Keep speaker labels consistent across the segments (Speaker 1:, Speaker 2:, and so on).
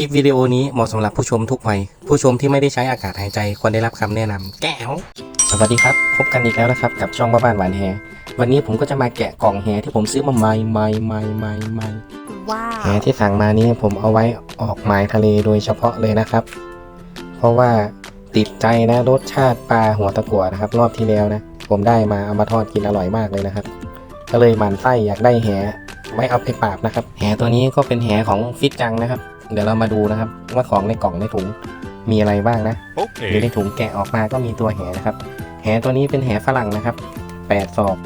Speaker 1: คลิปวิดีโอนี้เหมาะสำหรับผู้ชมทุกวัย ผู้ชมที่ไม่ได้ใช้อากาศหายใจควรได้รับคำแนะนำแก้ว สวัสดีครับ พบกันอีกแล้วนะครับ กับช่องบ้าบ้านหวานแฮวันนี้ผมก็จะมาแกะกล่องแฮที่ผมซื้อมาใหม่ใหม่ใหม่ใหม่ใหม่
Speaker 2: ว้า
Speaker 1: แห
Speaker 2: ว
Speaker 1: ที่สั่งมานี้ผมเอาไว้ออกหมายทะเลโดยเฉพาะเลยนะครับ เพราะว่าติดใจนะรสชาติปลาหัวตะกั่วนะครับ รอบที่แล้วนะ ผมได้มาเอามาทอดกินอร่อยมากเลยนะครับ ก็เลยหมันไส้อยากได้แหไว้เอาไปปราบนะครับแหตัวนี้ก็เป็นแหของฟิตจังนะครับ เดี๋ยวเรามาดูนะครับ ว่าของในกล่องในถุงมีอะไรบ้างนะหรือใน
Speaker 3: Okay.
Speaker 1: ถุงแกะออกมาก็มีตัวแหนะครับ แหตัวนี้เป็นแหฝรั่งนะครับแปดศอก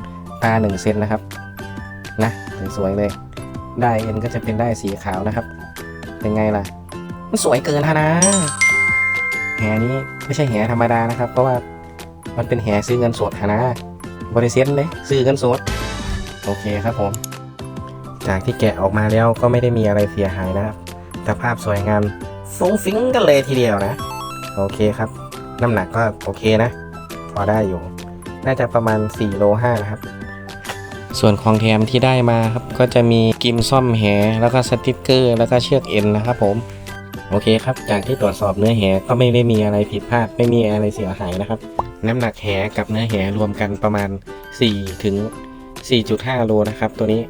Speaker 1: ตาหนึ่งเซนนะครับ นะสวยๆเลย ได้เอ็นก็จะเป็นได้สีขาวนะครับ เป็นไงล่ะ มันสวยเกินฮะนะ แหนี้ไม่ใช่แหธรรมดานะครับ เพราะว่ามันเป็นแหซื้อเงินสดฮะนะ บริเซนเลยซื้อเงินสด โอเคครับผม จากที่แกะออกมาแล้วก็ไม่ได้มีอะไรเสียหายนะครับ สภาพสวยงามฟุ้งฟิ้งกันเลยทีเดียวนะ โอเคครับ น้ำหนักก็โอเคนะ พอได้อยู่ น่าจะประมาณ4โล5นะครับ ส่วนของแถมที่ได้มาครับ ก็จะมีกิมซ่อมแห แล้วก็สติกเกอร์ แล้วก็เชือกเอ็นนะครับผม โอเคครับ จากที่ตรวจสอบเนื้อแหก็ไม่ได้มีอะไรผิดพลาด ไม่มีอะไรเสียหายนะครับ น้ำหนักแหกับเนื้อแหรวมกันประมาณ4ถึง4.5โลนะครับ ตัวนี้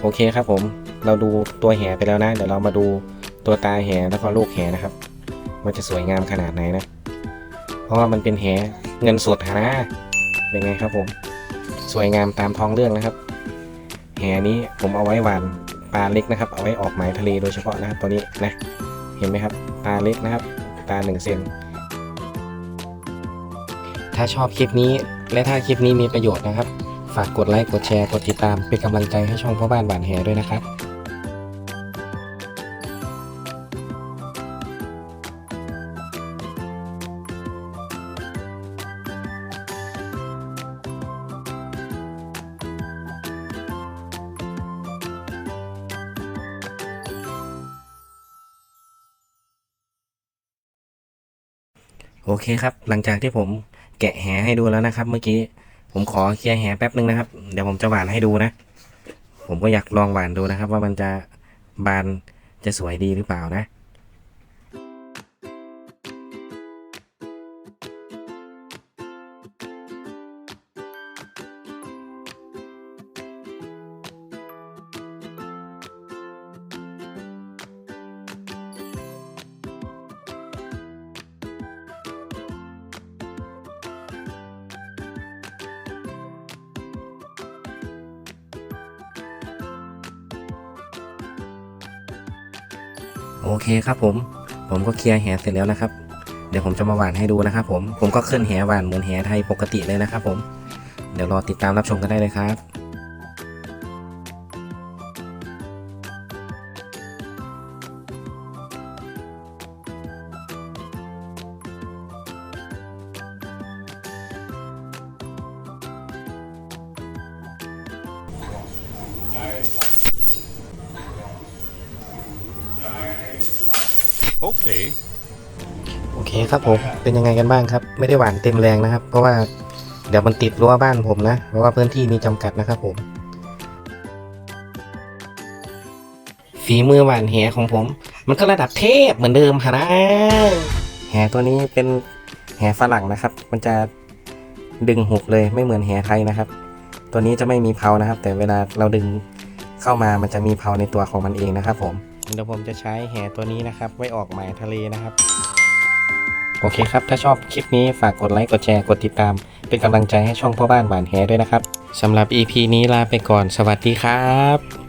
Speaker 1: โอเคครับผม เราดูตัวแหไปแล้วนะ เดี๋ยวเรามาดู ตัวตาแหแล้วก็ลูกแหนะครับว่าจะสวยงามขนาดไหนนะ เพราะว่ามันเป็นแหเงินสดนะเป็นไงครับผม สวยงามตามท้องเรื่องนะครับ แหนี้ผมเอาไว้หวานปลาเล็กนะครับ เอาไว้ออกหมายทะเลโดยเฉพาะนะครับตัวนี้นะ เห็นไหมครับปลาเล็กนะครับปลาหนึ่งเซนถ้าชอบคลิปนี้และถ้าคลิปนี้มีประโยชน์นะครับ ฝากกดไลค์กดแชร์กดติดตามเป็นกำลังใจให้ช่องพ่อบ้านหวานแหด้วยนะครับ โอเคครับ หลังจากที่ผมแกะแหให้ดูแล้วนะครับ เมื่อกี้ผมขอเคลียร์แหแป๊บนึงนะครับ เดี๋ยวผมจะหวานให้ดูนะ ผมก็อยากลองหวานดูนะครับ ว่ามันจะบานจะสวยดีหรือเปล่านะ โอเคครับผม ผมก็เคลียร์แหเสร็จแล้วนะครับ เดี๋ยวผมจะมาหวานให้ดูนะครับผม ผมก็ขึ้นแหหวานเหมือนแหไทยปกติเลยนะครับผม เดี๋ยวรอติดตามรับชมกันได้เลยครับ
Speaker 3: Okay.
Speaker 1: โอเคครับผมเป็นยังไงกันบ้างครับ ไม่ได้หวานเต็มแรงนะครับ เพราะว่าเดี๋ยวมันติดรั้วบ้านผมนะ เพราะว่าพื้นที่มีจำกัดนะครับผม ฝีมือหวานแหของผม มันก็ระดับเทพเหมือนเดิมค่ะนะแหตัวนี้เป็นแหฝรั่งนะครับ มันจะดึงหุบเลยไม่เหมือนแหไทยนะครับ ตัวนี้จะไม่มีเพานะครับ แต่เวลาเราดึง เข้ามามันจะมีเพาในตัวของมันเองนะครับผมเดี๋ยวผมจะใช้แหตัวนี้นะครับ ไว้ออกหมายทะเลนะครับ โอเคครับ ถ้าชอบคลิปนี้ฝากกดไลค์กดแชร์กดติดตาม เป็นกำลังใจให้ช่องพ่อบ้านหวานแหด้วยนะครับสำหรับ EP นี้ลาไปก่อนสวัสดีครับ